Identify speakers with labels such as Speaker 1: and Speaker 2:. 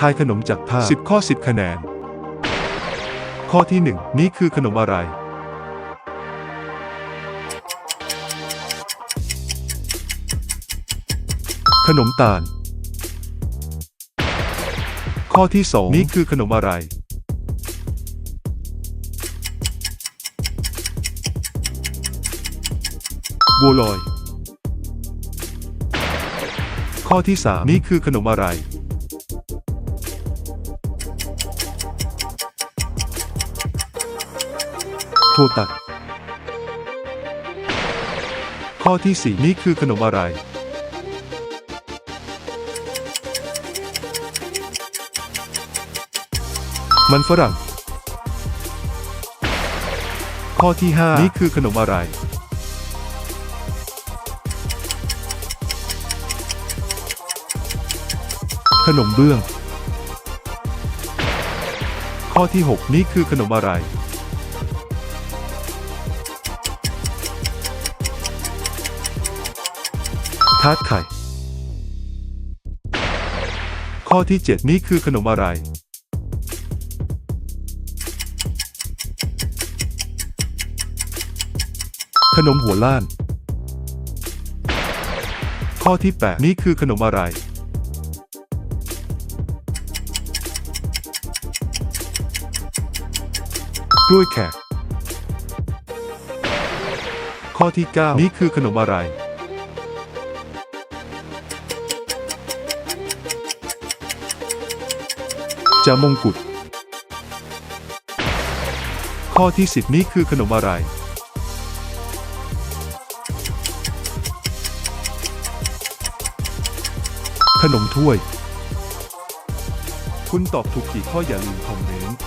Speaker 1: ทายขนมจากภาพ10 ข้อ 10 คะแนน ข้อที่ 1 นี่คือขนมอะไร ขนมตาล ข้อที่ 2 นี่คือขนมอะไร บัวลอย ข้อที่ 3 นี่คือขนมอะไร ถั่วตัด ข้อที่ 4 นี่คือขนมอะไร มันฝรั่ง ข้อที่ 5 นี่คือขนมอะไร ขนมเบื้อง ข้อที่ 6 นี่คือขนมอะไร ทาร์ตไข่ ข้อที่ 7 นี่คือขนมอะไร ขนมหัวล้าน ข้อที่ 8 นี่คือขนมอะไร กล้วยแขก ข้อที่ 9 นี่คือขนมอะไร จะมงกุฎ ข้อที่ 10 นี่คือขนมอะไร ขนมถ้วย คุณตอบถูกกี่ข้ออย่าลืมคอมเมนต์